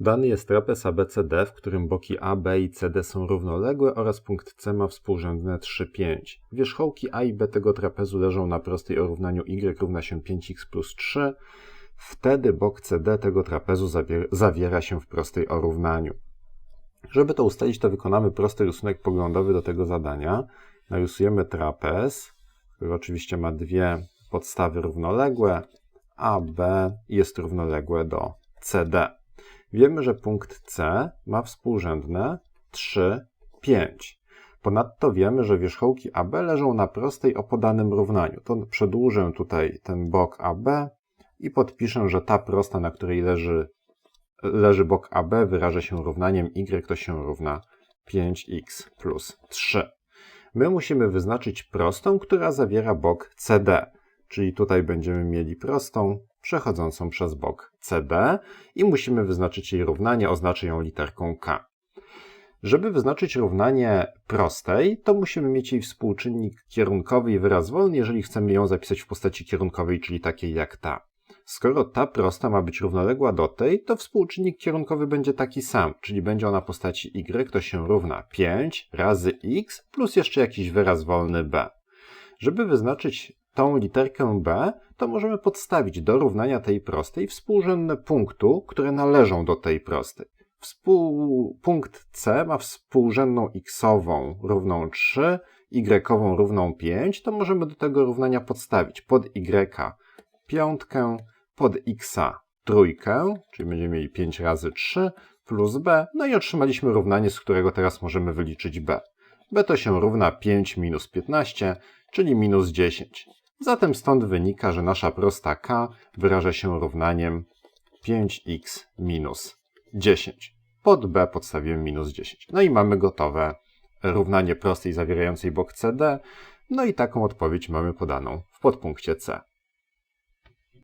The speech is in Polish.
Dany jest trapez ABCD, w którym boki A, B i CD są równoległe oraz punkt C ma współrzędne 3, 5. Wierzchołki A i B tego trapezu leżą na prostej o równaniu y równa się 5x plus 3. Wtedy bok CD tego trapezu zawier zawiera się w prostej o równaniu. Żeby to ustalić, to wykonamy prosty rysunek poglądowy do tego zadania. Narysujemy trapez, który oczywiście ma dwie podstawy równoległe, AB jest równoległe do CD. Wiemy, że punkt C ma współrzędne 3, 5. Ponadto wiemy, że wierzchołki AB leżą na prostej o podanym równaniu. To przedłużę tutaj ten bok AB i podpiszę, że ta prosta, na której leży, leży bok AB, wyraża się równaniem y, to się równa 5x plus 3. My musimy wyznaczyć prostą, która zawiera bok CD, czyli tutaj będziemy mieli prostą przechodzącą przez bok CD i musimy wyznaczyć jej równanie, oznaczę ją literką K. Żeby wyznaczyć równanie prostej, to musimy mieć jej współczynnik kierunkowy i wyraz wolny, jeżeli chcemy ją zapisać w postaci kierunkowej, czyli takiej jak ta. Skoro ta prosta ma być równoległa do tej, to współczynnik kierunkowy będzie taki sam, czyli będzie ona w postaci y, to się równa 5 razy x plus jeszcze jakiś wyraz wolny b. Żeby wyznaczyć tą literkę b, to możemy podstawić do równania tej prostej współrzędne punktu, które należą do tej prostej. Współ... Punkt C ma współrzędną x-ową równą 3, y równą 5, to możemy do tego równania podstawić pod y piątkę, pod x trójkę, czyli będziemy mieli 5 razy 3 plus b, no i otrzymaliśmy równanie, z którego teraz możemy wyliczyć b. b to się równa 5 minus 15, czyli minus 10. Zatem stąd wynika, że nasza prosta k wyraża się równaniem 5x minus 10. Pod b podstawiłem minus 10. No i mamy gotowe równanie prostej zawierającej bok CD. No i taką odpowiedź mamy podaną w podpunkcie C.